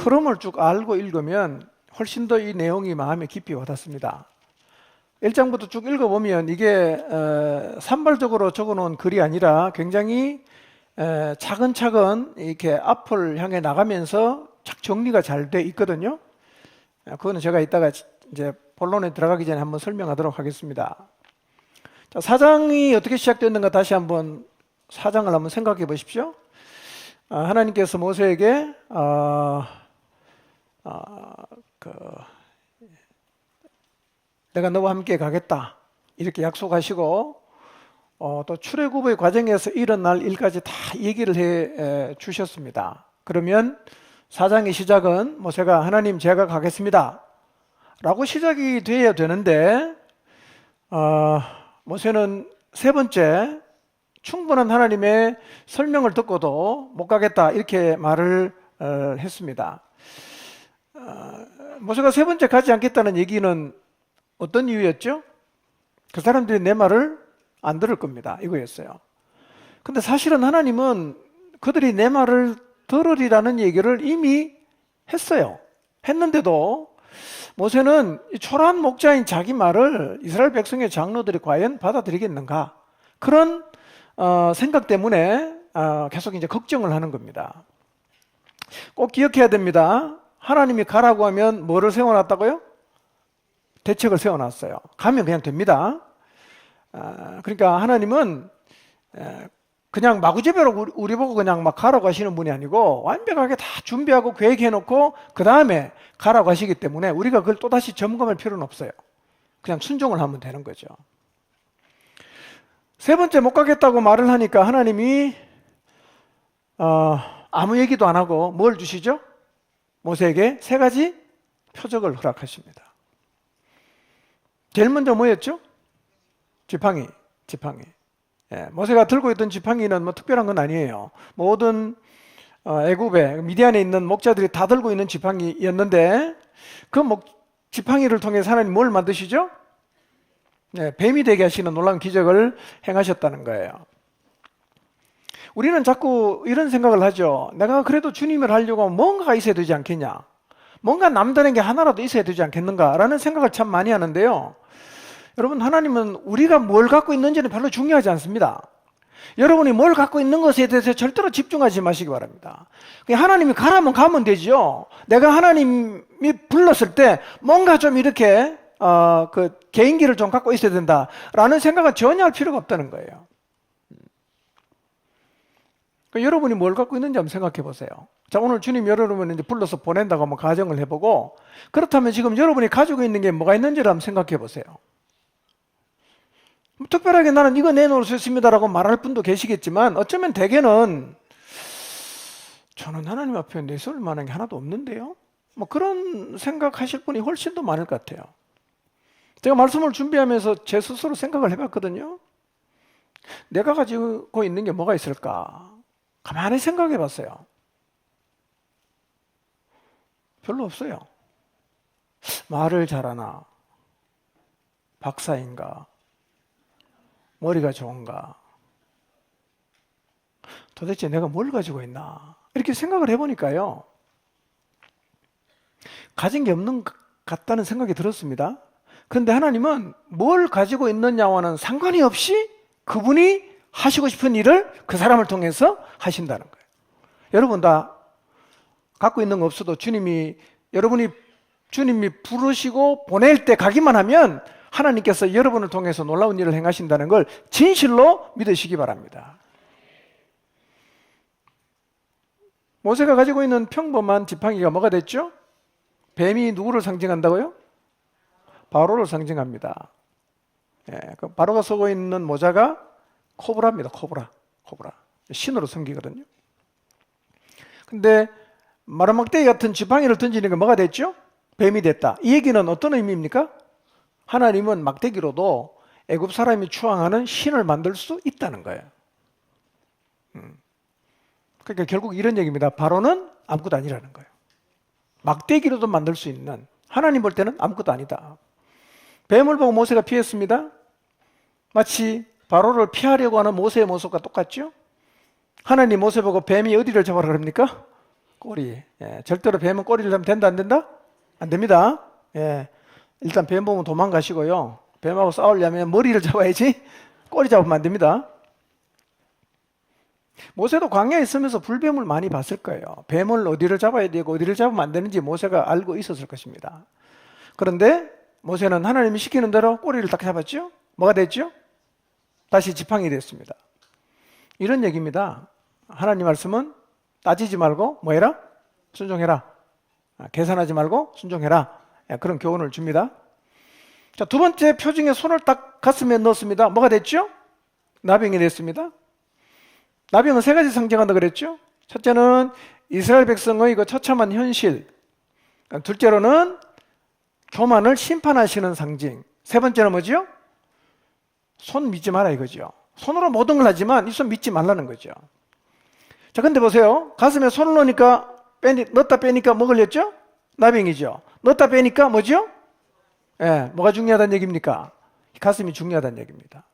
흐름을 쭉 알고 읽으면 훨씬 더 이 내용이 마음에 깊이 와닿습니다. 1장부터 쭉 읽어보면 이게 어, 산발적으로 적어놓은 글이 아니라 굉장히 에, 차근차근 이렇게 앞을 향해 나가면서 착 정리가 잘 돼 있거든요. 아, 그거는 제가 이따가 이제 본론에 들어가기 전에 한번 설명하도록 하겠습니다. 자, 사장이 어떻게 시작됐는가 다시 한번 사장을 한번 생각해 보십시오. 아, 하나님께서 모세에게 어, 어, 그, 내가 너와 함께 가겠다 이렇게 약속하시고 어, 또 출애굽의 과정에서 일어날 일까지 다 얘기를 해 에, 주셨습니다. 그러면 사장의 시작은 모세가 하나님 제가 가겠습니다. 라고 시작이 돼야 되는데 어, 모세는 세 번째 충분한 하나님의 설명을 듣고도 못 가겠다 이렇게 말을 어, 했습니다. 어, 모세가 세 번째 가지 않겠다는 얘기는 어떤 이유였죠? 그 사람들이 내 말을 안 들을 겁니다. 이거였어요. 근데 사실은 하나님은 그들이 내 말을 들으리라는 얘기를 이미 했어요. 했는데도 모세는 이 초라한 목자인 자기 말을 이스라엘 백성의 장로들이 과연 받아들이겠는가? 그런 어, 생각 때문에 어, 계속 이제 걱정을 하는 겁니다. 꼭 기억해야 됩니다. 하나님이 가라고 하면 뭐를 세워놨다고요? 대책을 세워놨어요. 가면 그냥 됩니다. 아, 그러니까 하나님은 에, 그냥 우리- 우리 보고 그냥 막 가라고 하시는 분이 아니고 완벽하게 다 준비하고 계획해놓고 그 다음에 가라고 하시기 때문에 우리가 그걸 또다시 점검할 필요는 없어요. 그냥 순종을 하면 되는 거죠. 세 번째 못 가겠다고 말을 하니까 하나님이 어, 아무 얘기도 안 하고 뭘 주시죠? 모세에게 세 가지 표적을 허락하십니다. 제일 먼저 뭐였죠? 지팡이, 지팡이. 예, 모세가 들고 있던 지팡이는 뭐 특별한 건 아니에요. 모든 어, 애굽에 미디안에 있는 목자들이 다 들고 있는 지팡이였는데 그 목, 지팡이를 통해 하나님 뭘 만드시죠? 네, 뱀이 되게 하시는 놀라운 기적을 행하셨다는 거예요. 우리는 자꾸 이런 생각을 하죠. 내가 그래도 주님을 하려고 뭔가가 있어야 되지 않겠냐? 뭔가 남다른 게 하나라도 있어야 되지 않겠는가라는 생각을 참 많이 하는데요. 여러분, 하나님은 우리가 뭘 갖고 있는지는 별로 중요하지 않습니다. 여러분이 뭘 갖고 있는 것에 대해서 절대로 집중하지 마시기 바랍니다. 하나님이 가라면 가면 되죠. 내가 하나님이 불렀을 때 뭔가 좀 이렇게 어, 그 개인기를 좀 갖고 있어야 된다라는 생각은 전혀 할 필요가 없다는 거예요. 그러니까 여러분이 뭘 갖고 있는지 한번 생각해 보세요. 자, 오늘 주님 여러분을 이제 불러서 보낸다고 한번 가정을 해보고 그렇다면 지금 여러분이 가지고 있는 게 뭐가 있는지를 한번 생각해 보세요. 뭐 특별하게 나는 이거 내놓을 수 있습니다라고 말할 분도 계시겠지만 어쩌면 대개는 저는 하나님 앞에 내세울 만한 게 하나도 없는데요. 뭐 그런 생각하실 분이 훨씬 더 많을 것 같아요. 제가 말씀을 준비하면서 제 스스로 생각을 해봤거든요. 내가 가지고 있는 게 뭐가 있을까? 가만히 생각해 봤어요. 별로 없어요. 말을 잘하나? 박사인가? 머리가 좋은가? 도대체 내가 뭘 가지고 있나? 이렇게 생각을 해보니까요. 가진 게 없는 것 같다는 생각이 들었습니다. 그런데 하나님은 뭘 가지고 있느냐와는 상관이 없이 그분이 하시고 싶은 일을 그 사람을 통해서 하신다는 거예요. 여러분 다 갖고 있는 거 없어도 주님이 여러분이 주님이 부르시고 보낼 때 가기만 하면 하나님께서 여러분을 통해서 놀라운 일을 행하신다는 걸 진실로 믿으시기 바랍니다. 모세가 가지고 있는 평범한 지팡이가 뭐가 됐죠? 뱀이 누구를 상징한다고요? 바로를 상징합니다. 예, 그 바로가 쓰고 있는 모자가 코브라입니다. 코브라, 코브라 신으로 섬기거든요. 근데 마라막대기 같은 지팡이를 던지는 게 뭐가 됐죠? 뱀이 됐다. 이 얘기는 어떤 의미입니까? 하나님은 막대기로도 애굽 사람이 추앙하는 신을 만들 수 있다는 거예요. 음. 그러니까 결국 이런 얘기입니다. 바로는 아무것도 아니라는 거예요. 막대기로도 만들 수 있는 하나님 볼 때는 아무것도 아니다. 뱀을 보고 모세가 피했습니다. 마치 바로를 피하려고 하는 모세의 모습과 똑같죠? 하나님 모세 보고 뱀이 어디를 잡아라 그럽니까? 꼬리. 예, 절대로 뱀은 꼬리를 잡으면 된다 안 된다? 안 됩니다. 예, 일단 뱀 보면 도망가시고요. 뱀하고 싸우려면 머리를 잡아야지 꼬리 잡으면 안 됩니다. 모세도 광야에 있으면서 불뱀을 많이 봤을 거예요. 뱀을 어디를 잡아야 되고 어디를 잡으면 안 되는지 모세가 알고 있었을 것입니다. 그런데 모세는 하나님이 시키는 대로 꼬리를 딱 잡았죠? 뭐가 됐죠? 다시 지팡이 됐습니다. 이런 얘기입니다. 하나님 말씀은 따지지 말고 뭐 해라? 순종해라. 아, 계산하지 말고 순종해라. 예, 그런 교훈을 줍니다. 자, 두 번째 표징에 손을 딱 가슴에 넣었습니다. 뭐가 됐죠? 나병이 됐습니다. 나병은 세 가지 상징한다 그랬죠? 첫째는 이스라엘 백성의 그 처참한 현실. 둘째로는 교만을 심판하시는 상징. 세 번째는 뭐죠? 손 믿지 마라 이거죠. 손으로 모든 걸 하지만 이 손 믿지 말라는 거죠. 자, 근데 보세요. 가슴에 손을 넣으니까 빼니, 넣었다 빼니까 뭐 걸렸죠? 나병이죠. 넣었다 빼니까 뭐죠? 예, 뭐가 중요하다는 얘기입니까? 가슴이 중요하다는 얘기입니다.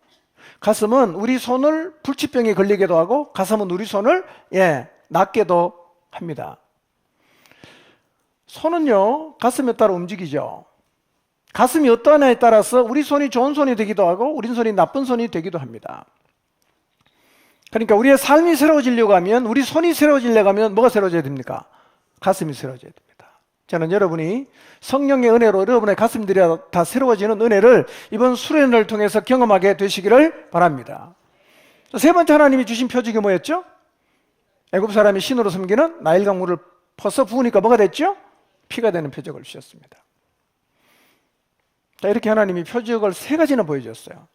가슴은 우리 손을 불치병에 걸리게도 하고 가슴은 우리 손을 예, 낫게도 합니다. 손은요, 가슴에 따라 움직이죠. 가슴이 어떠하냐에 따라서 우리 손이 좋은 손이 되기도 하고 우리 손이 나쁜 손이 되기도 합니다. 그러니까 우리의 삶이 새로워지려고 하면 우리 손이 새로워지려고 하면 뭐가 새로워져야 됩니까? 가슴이 새로워져야 됩니다. 저는 여러분이 성령의 은혜로 여러분의 가슴들이 다 새로워지는 은혜를 이번 수련을 통해서 경험하게 되시기를 바랍니다. 세 번째 하나님이 주신 표적이 뭐였죠? 애굽 사람이 신으로 섬기는 나일 강 물을 퍼서 부으니까 뭐가 됐죠? 피가 되는 표적을 주셨습니다. 자, 이렇게 하나님이 표적을 세 가지나 보여줬어요.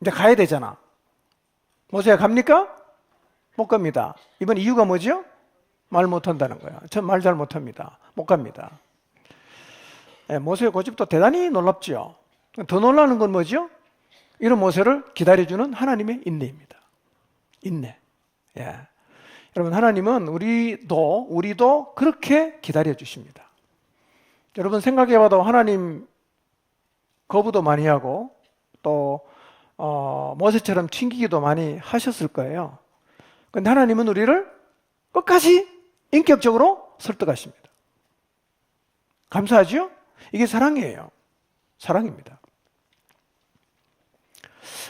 이제 가야 되잖아. 모세야 갑니까? 못 갑니다. 이번 이유가 뭐죠? 말 못한다는 거야. 전 말 잘 못합니다. 못 갑니다. 예, 모세의 고집도 대단히 놀랍죠. 더 놀라는 건 뭐죠? 이런 모세를 기다려주는 하나님의 인내입니다. 인내. 예. 여러분, 하나님은 우리도, 우리도 그렇게 기다려 주십니다. 여러분 생각해봐도 하나님 거부도 많이 하고 또 어, 모세처럼 튕기기도 많이 하셨을 거예요. 근데 하나님은 우리를 끝까지 인격적으로 설득하십니다. 감사하죠? 이게 사랑이에요. 사랑입니다.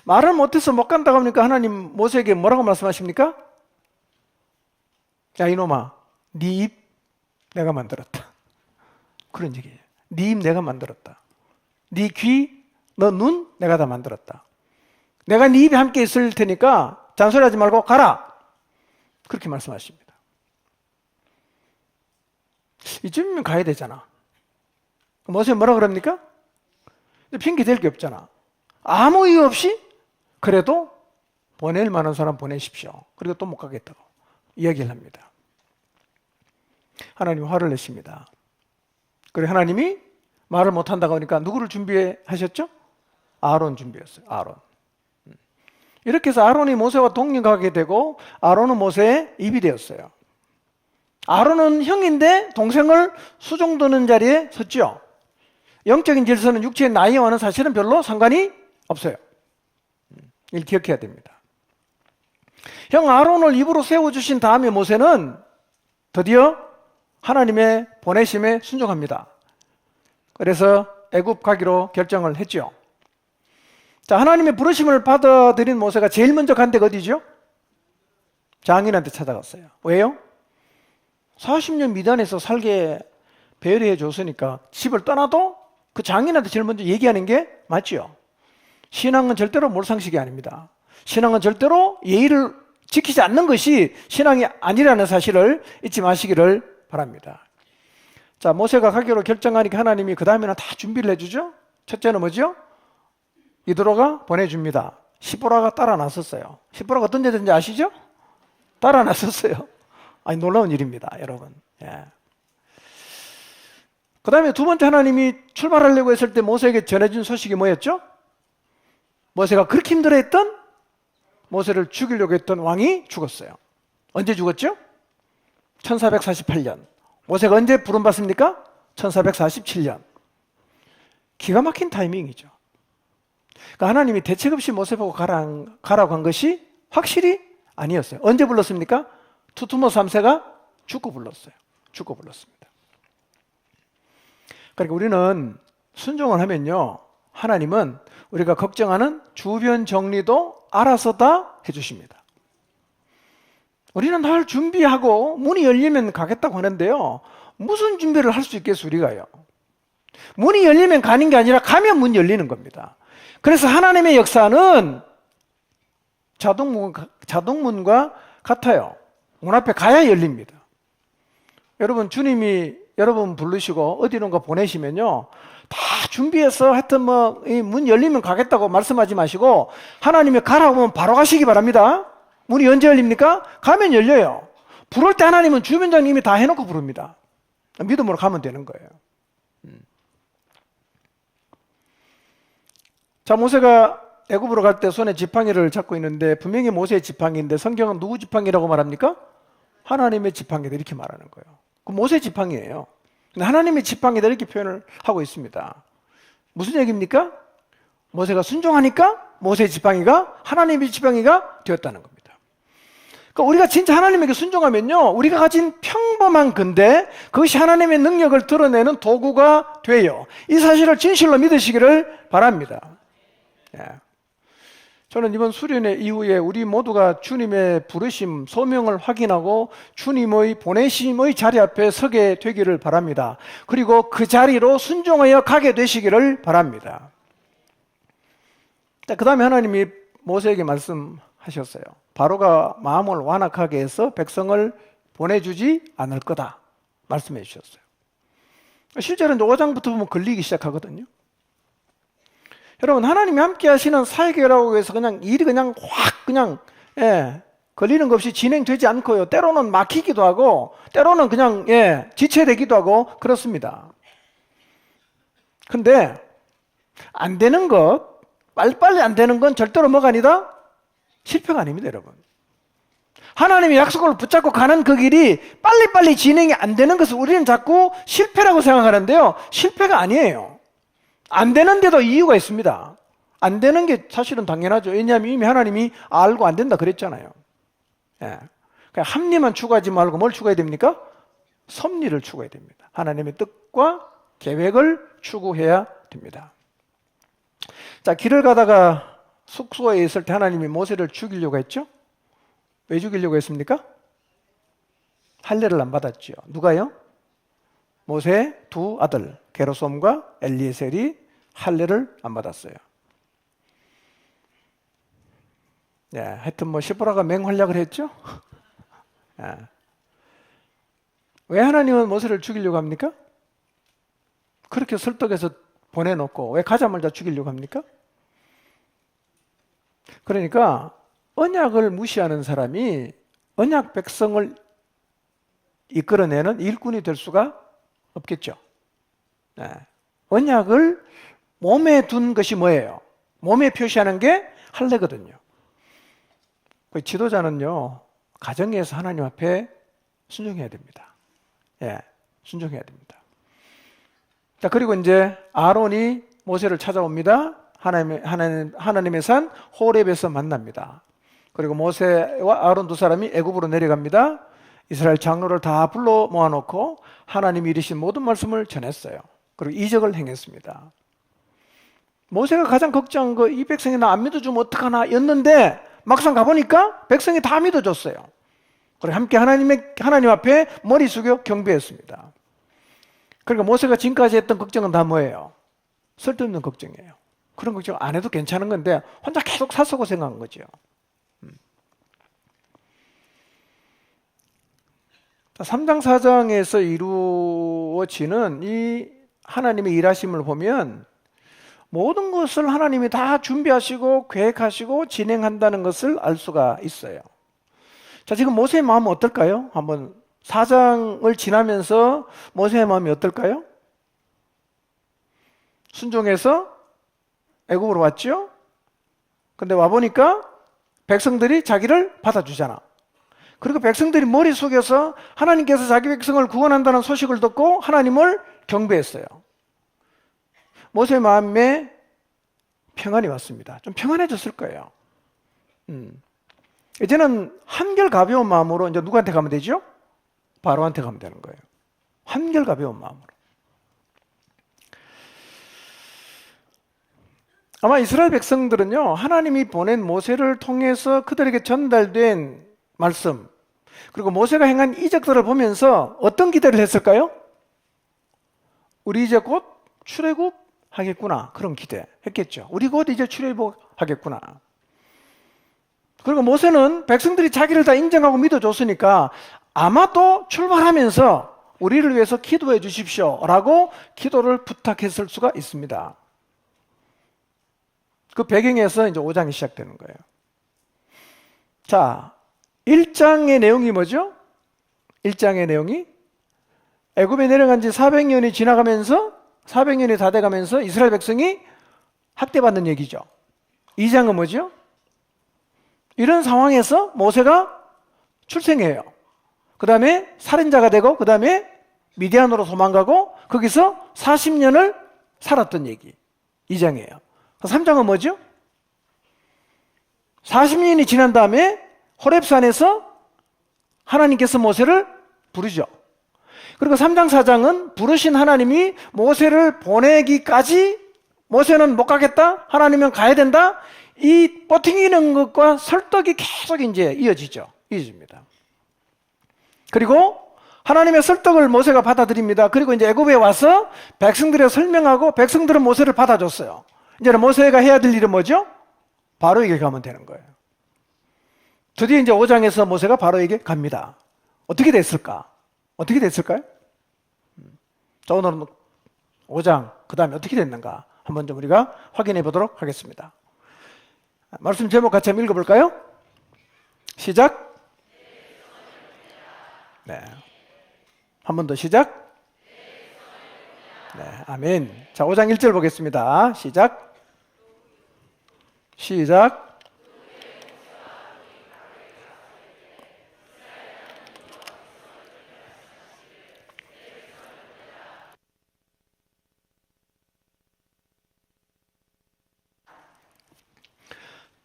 말을 못해서 못 간다고 하니까 하나님 모세에게 뭐라고 말씀하십니까? 야 이놈아, 네 입 내가 만들었다. 그런 얘기예요. 네 입 내가 만들었다. 네 귀, 너 눈 내가 다 만들었다. 내가 네 입에 함께 있을 테니까 잔소리하지 말고 가라. 그렇게 말씀하십니다. 이쯤이면 가야 되잖아. 모세 뭐라 그럽니까? 핑계 댈 게 없잖아. 아무 이유 없이 그래도 보낼 만한 사람 보내십시오. 그리고 또 못 가겠다고 이야기를 합니다. 하나님 화를 내십니다. 그리고 하나님이 말을 못 한다고 하니까 누구를 준비하셨죠? 아론 준비했어요. 아론. 음. 이렇게 해서 아론이 모세와 동행하게 되고 아론은 모세의 입이 되었어요. 아론은 형인데 동생을 수종드는 자리에 섰죠. 영적인 질서는 육체의 나이와는 사실은 별로 상관이 없어요. 음, 이걸 기억해야 됩니다. 형 아론을 입으로 세워주신 다음에 모세는 드디어 하나님의 보내심에 순종합니다. 그래서 애굽 가기로 결정을 했죠. 자, 하나님의 부르심을 받아들인 모세가 제일 먼저 간 데가 어디죠? 장인한테 찾아갔어요. 왜요? 40년 미단에서 살게 배려해 줬으니까 집을 떠나도 그 장인한테 제일 먼저 얘기하는 게 맞죠. 신앙은 절대로 몰상식이 아닙니다. 신앙은 절대로 예의를 지키지 않는 것이 신앙이 아니라는 사실을 잊지 마시기를 바랍니다. 자, 모세가 가기로 결정하니까 하나님이 그 다음에는 다 준비를 해주죠. 첫째는 뭐죠? 이드로가 보내줍니다. 시보라가 따라 나섰어요. 시보라가 어떤 데든지 아시죠? 따라 나섰어요. 아니, 놀라운 일입니다, 여러분. 예. 그 다음에 두 번째 하나님이 출발하려고 했을 때 모세에게 전해준 소식이 뭐였죠? 모세가 그렇게 힘들어 했던 모세를 죽이려고 했던 왕이 죽었어요. 언제 죽었죠? 1448년. 모세가 언제 부름받습니까? 1447년. 기가 막힌 타이밍이죠. 그러니까 하나님이 대책 없이 모세 보고 가라, 가라고 한 것이 확실히 아니었어요. 언제 불렀습니까? 투투모 3세가 죽고 불렀어요. 죽고 불렀습니다. 그러니까 우리는 순종을 하면요. 하나님은 우리가 걱정하는 주변 정리도 알아서 다 해주십니다. 우리는 늘 준비하고 문이 열리면 가겠다고 하는데요. 무슨 준비를 할 수 있겠어, 우리가요? 문이 열리면 가는 게 아니라 가면 문 열리는 겁니다. 그래서 하나님의 역사는 자동문, 자동문과 같아요. 문 앞에 가야 열립니다. 여러분, 주님이 여러분 부르시고 어디론가 보내시면요. 다 준비해서 하여튼 뭐, 문 열리면 가겠다고 말씀하지 마시고 하나님이 가라고 하면 바로 가시기 바랍니다. 문이 언제 열립니까? 가면 열려요. 부를 때 하나님은 주변장님이 다 해놓고 부릅니다. 믿음으로 가면 되는 거예요. 음. 자, 모세가 애굽으로 갈 때 손에 지팡이를 잡고 있는데 분명히 모세의 지팡이인데 성경은 누구 지팡이라고 말합니까? 하나님의 지팡이다 이렇게 말하는 거예요. 그 모세 지팡이예요. 하나님의 지팡이다 이렇게 표현을 하고 있습니다. 무슨 얘기입니까? 모세가 순종하니까 모세의 지팡이가 하나님의 지팡이가 되었다는 겁니다. 그러니까 우리가 진짜 하나님에게 순종하면요, 우리가 가진 평범한 근데 그것이 하나님의 능력을 드러내는 도구가 돼요. 이 사실을 진실로 믿으시기를 바랍니다. 예. 저는 이번 수련회 이후에 우리 모두가 주님의 부르심, 소명을 확인하고 주님의 보내심의 자리 앞에 서게 되기를 바랍니다. 그리고 그 자리로 순종하여 가게 되시기를 바랍니다. 그 다음에 하나님이 모세에게 말씀 하셨어요. 바로가 마음을 완악하게 해서 백성을 보내주지 않을 거다. 말씀해 주셨어요. 실제로 5장부터 보면 걸리기 시작하거든요. 여러분, 하나님이 함께 하시는 사역이라고 해서 그냥 일이 그냥 확 그냥, 예, 걸리는 것 없이 진행되지 않고요. 때로는 막히기도 하고, 때로는 그냥, 예, 지체되기도 하고, 그렇습니다. 근데, 안 되는 것, 빨리빨리 안 되는 건 절대로 뭐가 아니다? 실패가 아닙니다, 여러분. 하나님의 약속을 붙잡고 가는 그 길이 빨리빨리 진행이 안 되는 것을 우리는 자꾸 실패라고 생각하는데요. 실패가 아니에요. 안 되는데도 이유가 있습니다. 안 되는 게 사실은 당연하죠. 왜냐하면 이미 하나님이 알고 안 된다 그랬잖아요. 예. 그냥 합리만 추구하지 말고 뭘 추구해야 됩니까? 섭리를 추구해야 됩니다. 하나님의 뜻과 계획을 추구해야 됩니다. 자, 길을 가다가 숙소에 있을 때 하나님이 모세를 죽이려고 했죠? 왜 죽이려고 했습니까? 할례를 안 받았죠. 누가요? 모세 두 아들 게로솜과 엘리에셀이 할례를 안 받았어요. 예, 하여튼 뭐 시보라가 맹활약을 했죠. 예. 왜 하나님은 모세를 죽이려고 합니까? 그렇게 설득해서 보내놓고 왜 가자마자 죽이려고 합니까? 그러니까 언약을 무시하는 사람이 언약 백성을 이끌어내는 일꾼이 될 수가 없겠죠. 네. 언약을 몸에 둔 것이 뭐예요? 몸에 표시하는 게 할례거든요. 그 지도자는요, 가정에서 하나님 앞에 순종해야 됩니다. 예, 순종해야 됩니다. 자, 그리고 이제 아론이 모세를 찾아옵니다. 하나님의, 하나님, 하나님의 산 호렙에서 만납니다. 그리고 모세와 아론 두 사람이 애굽으로 내려갑니다. 이스라엘 장로를 다 불러 모아놓고 하나님이 이르신 모든 말씀을 전했어요. 그리고 이적을 행했습니다. 모세가 가장 걱정한 거 이 백성이 나 안 믿어주면 어떡하나 였는데 막상 가보니까 백성이 다 믿어줬어요. 그리고 함께 하나님의, 하나님 앞에 머리 숙여 경배했습니다. 그러니까 모세가 지금까지 했던 걱정은 다 뭐예요? 쓸데없는 걱정이에요. 그런 걱정 안 해도 괜찮은 건데 혼자 계속 사서고 생각한 거죠. 3장, 4장에서 이루어지는 이 하나님의 일하심을 보면 모든 것을 하나님이 다 준비하시고 계획하시고 진행한다는 것을 알 수가 있어요. 자, 지금 모세의 마음은 어떨까요? 한번 4장을 지나면서 모세의 마음이 어떨까요? 순종해서 애굽으로 왔죠? 근데 와보니까 백성들이 자기를 받아주잖아. 그리고 백성들이 머리 속에서 하나님께서 자기 백성을 구원한다는 소식을 듣고 하나님을 경배했어요. 모세 마음에 평안이 왔습니다. 좀 평안해졌을 거예요. 음. 이제는 한결 가벼운 마음으로 이제 누구한테 가면 되죠? 바로한테 가면 되는 거예요. 한결 가벼운 마음으로. 아마 이스라엘 백성들은요, 하나님이 보낸 모세를 통해서 그들에게 전달된 말씀, 그리고 모세가 행한 이적들을 보면서 어떤 기대를 했을까요? 우리 이제 곧 출애굽 하겠구나. 그런 기대 했겠죠. 우리 곧 이제 출애굽 하겠구나. 그리고 모세는 백성들이 자기를 다 인정하고 믿어줬으니까 아마도 출발하면서 우리를 위해서 기도해 주십시오. 라고 기도를 부탁했을 수가 있습니다. 그 배경에서 이제 5장이 시작되는 거예요. 자, 1장의 내용이 뭐죠? 1장의 내용이 애굽에 내려간 지 400년이 지나가면서 400년이 다 돼가면서 이스라엘 백성이 학대받는 얘기죠. 2장은 뭐죠? 이런 상황에서 모세가 출생해요. 그 다음에 살인자가 되고, 그 다음에 미디안으로 도망가고, 거기서 40년을 살았던 얘기. 2장이에요. 3장은 뭐죠? 40년이 지난 다음에 호렙산에서 하나님께서 모세를 부르죠. 그리고 3장 4장은 부르신 하나님이 모세를 보내기까지 모세는 못 가겠다. 하나님은 가야 된다. 이 버팅기는 것과 설득이 계속 이제 이어지죠. 이어집니다. 그리고 하나님의 설득을 모세가 받아들입니다. 그리고 이제 애굽에 와서 백성들에 설명하고 백성들은 모세를 받아줬어요. 이제는 모세가 해야 될 일은 뭐죠? 바로에게 가면 되는 거예요. 드디어 이제 5장에서 모세가 바로에게 갑니다. 어떻게 됐을까? 어떻게 됐을까요? 자, 오늘은 5장, 그 다음에 어떻게 됐는가? 한번 좀 우리가 확인해 보도록 하겠습니다. 말씀 제목 같이 한번 읽어볼까요? 시작. 네. 한 번 더 시작. 네, 아멘. 자, 5장 1절 보겠습니다. 시작. 시작.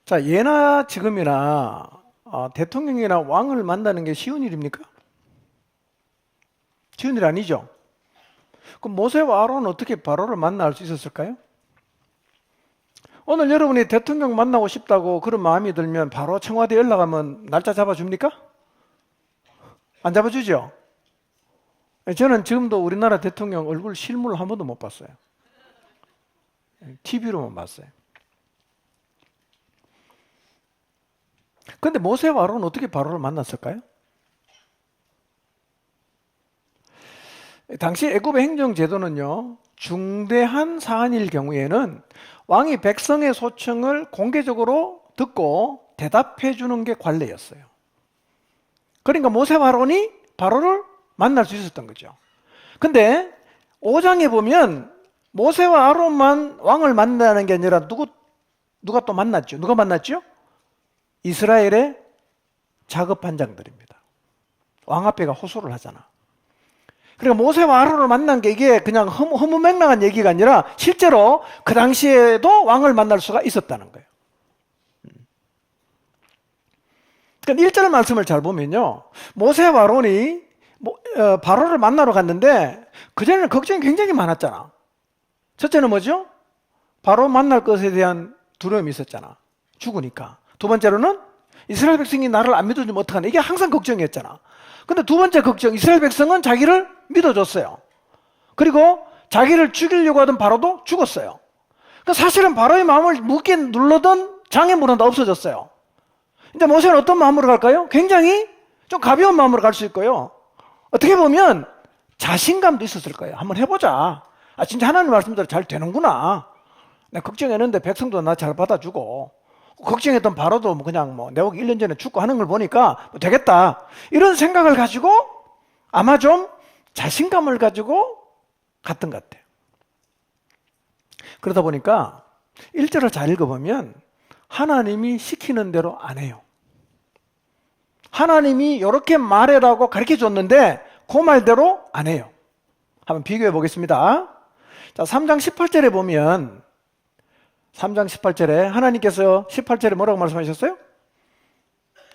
자, 예나 지금이나 어, 대통령이나 왕을 만나는 게 쉬운 일입니까? 쉬운 일 아니죠? 그럼 모세와 아론은 어떻게 바로를 만날 수 있었을까요? 오늘 여러분이 대통령 만나고 싶다고 그런 마음이 들면 바로 청와대 연락하면 날짜 잡아줍니까? 안 잡아주죠? 저는 지금도 우리나라 대통령 얼굴 실물을 한 번도 못 봤어요. TV로만 봤어요. 근데 모세와 아론은 어떻게 바로를 만났을까요? 당시 애굽의 행정 제도는요. 중대한 사안일 경우에는 왕이 백성의 소청을 공개적으로 듣고 대답해 주는 게 관례였어요. 그러니까 모세와 아론이 바로를 만날 수 있었던 거죠. 근데 5장에 보면 모세와 아론만 왕을 만나는 게 아니라 누구 누가 또 만났죠? 누가 만났죠? 이스라엘의 작업반장들입니다. 왕 앞에가 호소를 하잖아. 그러니까 모세와 아론을 만난 게 이게 그냥 허무, 허무맹랑한 얘기가 아니라 실제로 그 당시에도 왕을 만날 수가 있었다는 거예요. 그러니까 1절 말씀을 잘 보면요. 모세와 아론이 어, 바로를 만나러 갔는데 그전에는 걱정이 굉장히 많았잖아. 첫째는 뭐죠? 바로 만날 것에 대한 두려움이 있었잖아. 죽으니까. 두 번째로는 이스라엘 백성이 나를 안 믿어주면 어떡하나. 이게 항상 걱정이었잖아. 근데 두 번째 걱정, 이스라엘 백성은 자기를 믿어줬어요. 그리고 자기를 죽이려고 하던 바로도 죽었어요. 그 사실은 바로의 마음을 무게 눌러던 장애물은 다 없어졌어요. 근데 모세는 어떤 마음으로 갈까요? 굉장히 좀 가벼운 마음으로 갈 수 있고요. 어떻게 보면 자신감도 있었을 거예요. 한번 해보자. 아, 진짜 하나님 말씀대로 잘 되는구나. 내가 걱정했는데 백성도 나 잘 받아주고, 걱정했던 바로도 뭐 그냥 뭐 내가 1년 전에 죽고 하는 걸 보니까 뭐 되겠다. 이런 생각을 가지고 아마 좀 자신감을 가지고 갔던 것 같아요. 그러다 보니까 1절을 잘 읽어보면 하나님이 시키는 대로 안 해요. 하나님이 이렇게 말해라고 가르쳐 줬는데 그 말대로 안 해요. 한번 비교해 보겠습니다. 자, 3장 18절에 보면 3장 18절에 하나님께서 18절에 뭐라고 말씀하셨어요?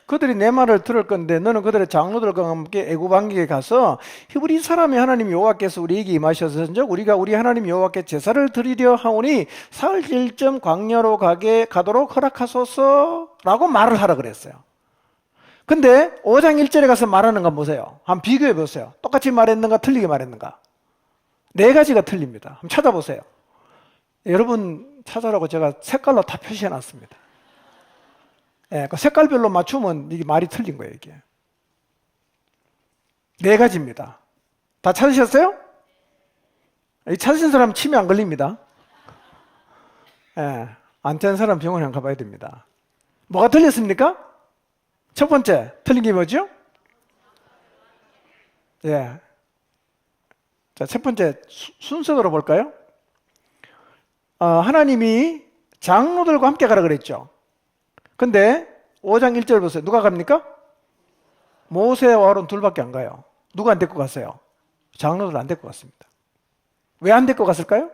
그들이 내 말을 들을 건데 너는 그들의 장로들과 함께 애굽 왕국에 가서 히브리 사람의 하나님 여호와께서 우리에게 임하셔서적 우리가 우리 하나님 여호와께 제사를 드리려 하오니 사흘 길쯤 광야로 가게 가도록 허락하소서라고 말을 하라 그랬어요. 근데 5장 1절에 가서 말하는 건 보세요. 한번 비교해 보세요. 똑같이 말했는가 틀리게 말했는가? 네 가지가 틀립니다. 한번 찾아보세요. 여러분 찾아라고 제가 색깔로 다 표시해 놨습니다. 예, 그 색깔별로 맞추면 이게 말이 틀린 거예요, 이게. 네 가지입니다. 다 찾으셨어요? 이 찾으신 사람 치매 안 걸립니다. 예, 안 찾은 사람 병원에 한 가봐야 됩니다. 뭐가 틀렸습니까? 첫 번째, 틀린 게 뭐죠? 예. 자, 첫 번째, 수- 순서대로 볼까요? 어, 하나님이 장로들과 함께 가라 그랬죠. 근데 5장 1절 보세요. 누가 갑니까? 모세와 아론 둘밖에 안 가요. 누가 안 데리고 갔어요? 장로들 안 데리고 갔습니다. 왜 안 데리고 갔을까요?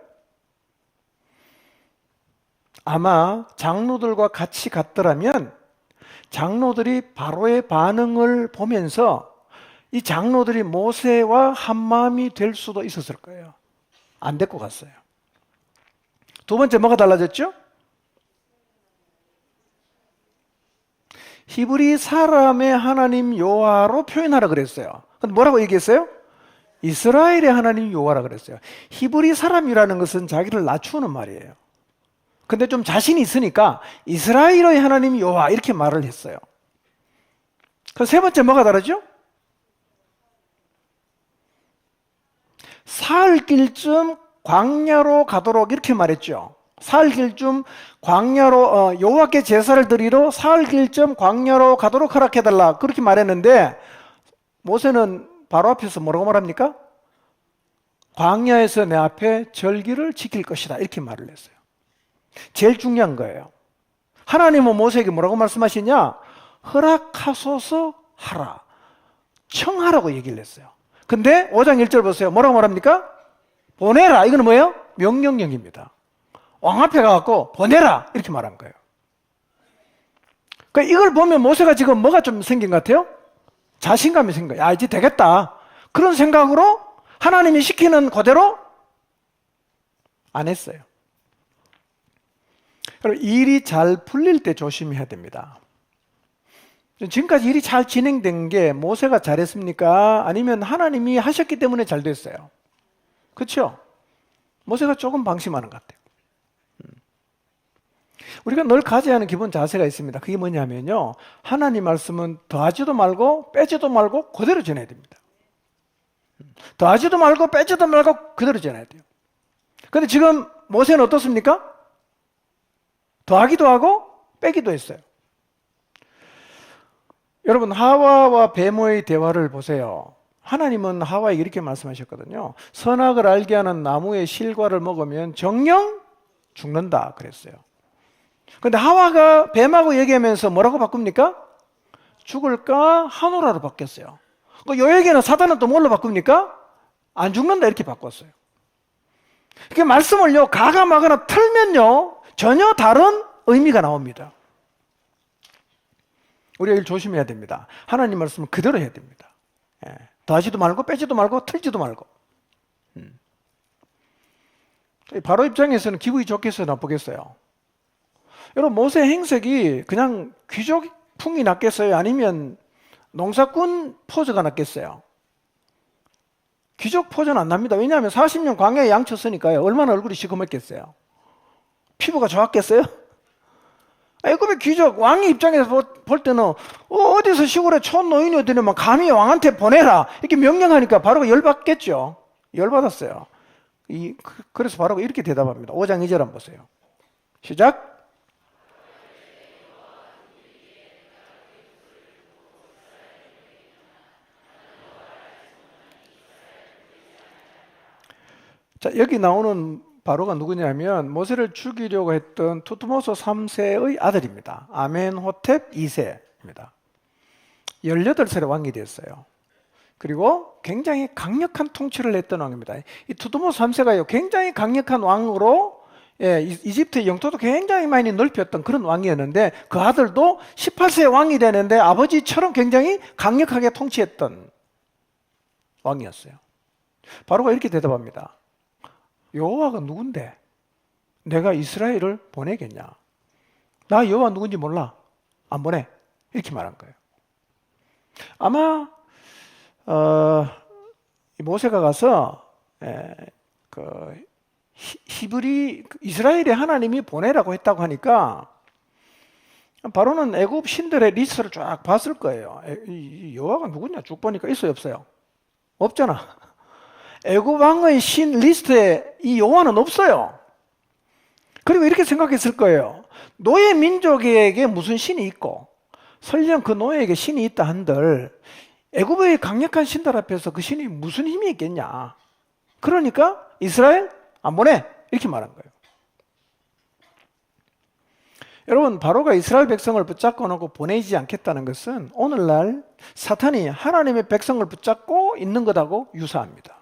아마 장로들과 같이 갔더라면 장로들이 바로의 반응을 보면서 이 장로들이 모세와 한마음이 될 수도 있었을 거예요. 안 데리고 갔어요. 두 번째 뭐가 달라졌죠? 히브리 사람의 하나님 여호와로 표현하라 그랬어요. 근데 뭐라고 얘기했어요? 이스라엘의 하나님 여호와라 그랬어요. 히브리 사람이라는 것은 자기를 낮추는 말이에요. 근데 좀 자신이 있으니까 이스라엘의 하나님 여호와 이렇게 말을 했어요. 그세 번째 뭐가 다르죠? 사흘 길쯤 광야로 가도록 이렇게 말했죠. 사흘 길쯤 광야로 어, 여호와께 제사를 드리러 사흘 길쯤 광야로 가도록 허락해 달라 그렇게 말했는데 모세는 바로 앞에서 뭐라고 말합니까? 광야에서 내 앞에 절기를 지킬 것이다 이렇게 말을 했어요. 제일 중요한 거예요. 하나님은 모세에게 뭐라고 말씀하시냐? 허락하소서 하라. 청하라고 얘기를 했어요. 근데 5장 1절 보세요. 뭐라고 말합니까? 보내라. 이거는 뭐예요? 명령령입니다. 왕 앞에 가갖고 보내라. 이렇게 말한 거예요. 그러니까 이걸 보면 모세가 지금 뭐가 좀 생긴 것 같아요? 자신감이 생긴 거예요. 아, 이제 되겠다. 그런 생각으로 하나님이 시키는 그대로 안 했어요. 일이 잘 풀릴 때 조심해야 됩니다. 지금까지 일이 잘 진행된 게 모세가 잘했습니까? 아니면 하나님이 하셨기 때문에 잘 됐어요? 그렇죠? 모세가 조금 방심하는 것 같아요. 음. 우리가 늘 가져야 하는 기본 자세가 있습니다. 그게 뭐냐면요. 하나님 말씀은 더하지도 말고 빼지도 말고 그대로 전해야 됩니다. 음. 더하지도 말고 빼지도 말고 그대로 전해야 돼요. 근데 지금 모세는 어떻습니까? 더하기도 하고 빼기도 했어요. 여러분 하와와 뱀의 대화를 보세요. 하나님은 하와에게 이렇게 말씀하셨거든요. 선악을 알게 하는 나무의 실과를 먹으면 정령 죽는다 그랬어요. 근데 하와가 뱀하고 얘기하면서 뭐라고 바꿉니까? 죽을까 하노라로 바뀌었어요. 그 요에게는 사단은 또 뭘로 바꿉니까? 안 죽는다 이렇게 바꿨어요. 이렇게 말씀을요 가감하거나 틀면요 전혀 다른 의미가 나옵니다. 우리가 일 조심해야 됩니다. 하나님 말씀을 그대로 해야 됩니다. 예. 더하지도 말고 빼지도 말고 틀지도 말고. 음. 바로 입장에서는 기분이 좋겠어요, 나쁘겠어요? 여러분 모세 행색이 그냥 귀족풍이 났겠어요? 아니면 농사꾼 포즈가 났겠어요? 귀족 포즈는 안 납니다. 왜냐하면 40년 광야에 양쳤으니까요. 얼마나 얼굴이 시커멓겠어요? 피부가 좋았겠어요? 애굽의 귀족 왕의 입장에서 보- 볼 때는 어, 어디서 시골에 촌 노인이 어디냐면 감히 왕한테 보내라 이렇게 명령하니까 바로 열받겠죠. 열받았어요. 이, 그- 그래서 바로 이렇게 대답합니다. 5장 2절 한번 보세요. 시작. 자, 여기 나오는 바로가 누구냐면 모세를 죽이려고 했던 투트모스 3세의 아들입니다. 아멘호텝 2세입니다. 18살에 왕이 됐어요. 그리고 굉장히 강력한 통치를 했던 왕입니다. 이 투트모스 3세가요, 굉장히 강력한 왕으로 예, 이- 이집트의 영토도 굉장히 많이 넓혔던 그런 왕이었는데 그 아들도 18세 왕이 되는데 아버지처럼 굉장히 강력하게 통치했던 왕이었어요. 바로가 이렇게 대답합니다. 여호와가 누군데 내가 이스라엘을 보내겠냐? 나 여호와 누군지 몰라. 안 보내. 이렇게 말한 거예요. 아마 어, 이 모세가 가서 에, 그 히- 히브리 이스라엘의 하나님이 보내라고 했다고 하니까 바로는 애굽 신들의 리스트를 쫙 봤을 거예요. 여호와가 누구냐 쭉 보니까 있어요 없어요? 없잖아. 애굽 왕의 신 리스트에 이 여호와는 없어요. 그리고 이렇게 생각했을 거예요. 노예 민족에게 무슨 신이 있고 설령 그 노예에게 신이 있다 한들 애굽의 강력한 신들 앞에서 그 신이 무슨 힘이 있겠냐. 그러니까 이스라엘 안 보내 이렇게 말한 거예요. 여러분 바로가 이스라엘 백성을 붙잡고 놓고 보내지 않겠다는 것은 오늘날 사탄이 하나님의 백성을 붙잡고 있는 것하고 유사합니다.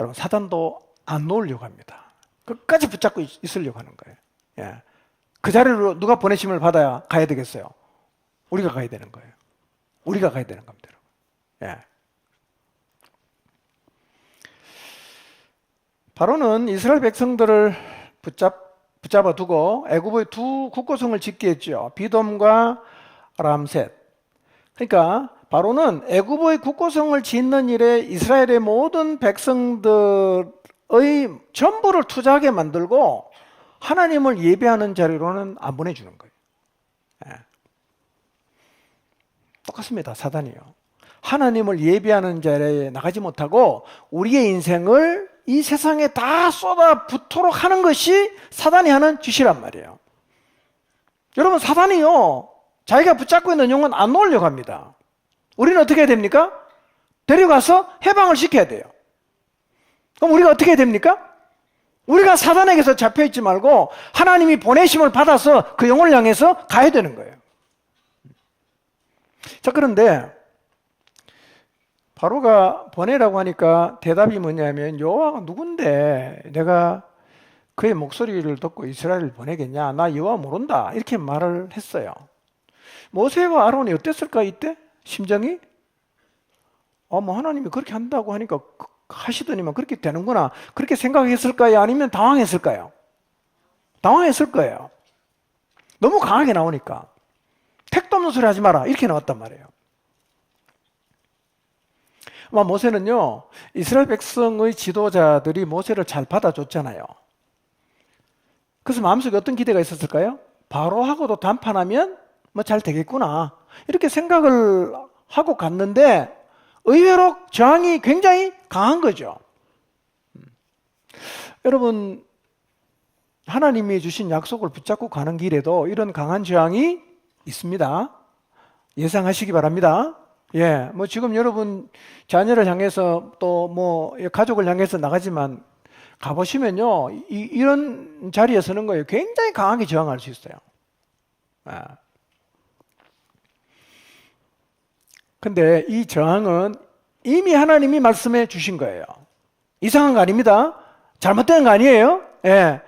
여러분 사탄도 안 놓으려고 합니다. 끝까지 붙잡고 있- 있으려고 하는 거예요. 예. 그 자리로 누가 보내심을 받아야 가야 되겠어요. 우리가 가야 되는 거예요. 우리가 가야 되는 겁니다. 여러분. 예. 바로는 이스라엘 백성들을 붙잡 붙잡아 두고 애굽의 두 국고성을 짓게 했죠. 비돔과 람셋. 그러니까 바로는 애굽의 국고성을 짓는 일에 이스라엘의 모든 백성들의 전부를 투자하게 만들고 하나님을 예배하는 자리로는 안 보내주는 거예요. 예. 똑같습니다. 사단이요. 하나님을 예배하는 자리에 나가지 못하고 우리의 인생을 이 세상에 다 쏟아 붓도록 하는 것이 사단이 하는 짓이란 말이에요. 여러분, 사단이요. 자기가 붙잡고 있는 영혼 안 합니다. 우리는 어떻게 해야 됩니까? 데려가서 해방을 시켜야 돼요. 그럼 우리가 어떻게 해야 됩니까? 우리가 사단에게서 잡혀있지 말고 하나님이 보내심을 받아서 그 영혼을 향해서 가야 되는 거예요. 자, 그런데 바로가 보내라고 하니까 대답이 뭐냐면 여호와가 누군데 내가 그의 목소리를 듣고 이스라엘을 보내겠냐? 나 여호와 모른다. 이렇게 말을 했어요. 모세와 아론이 어땠을까 이때? 심정이? 어, 뭐 하나님이 그렇게 한다고 하니까 그- 하시더니만 그렇게 되는구나. 그렇게 생각했을까요? 아니면 당황했을까요? 당황했을 거예요. 너무 강하게 나오니까. 택도 없는 소리 하지 마라. 이렇게 나왔단 말이에요. 아마 모세는요, 이스라엘 백성의 지도자들이 모세를 잘 받아줬잖아요. 그래서 마음속에 어떤 기대가 있었을까요? 바로하고도 담판하면 뭐 잘 되겠구나. 이렇게 생각을 하고 갔는데 의외로 저항이 굉장히 강한 거죠. 음. 여러분, 하나님이 주신 약속을 붙잡고 가는 길에도 이런 강한 저항이 있습니다. 예상하시기 바랍니다. 예, 뭐 지금 여러분 자녀를 향해서 또 뭐 가족을 향해서 나가지만 가보시면요, 이, 런 자리에 서는 거예요. 굉장히 강하게 저항할 수 있어요. 아. 근데 이 저항은 이미 하나님이 말씀해 주신 거예요. 이상한 거 아닙니다. 잘못된 거 아니에요. 예.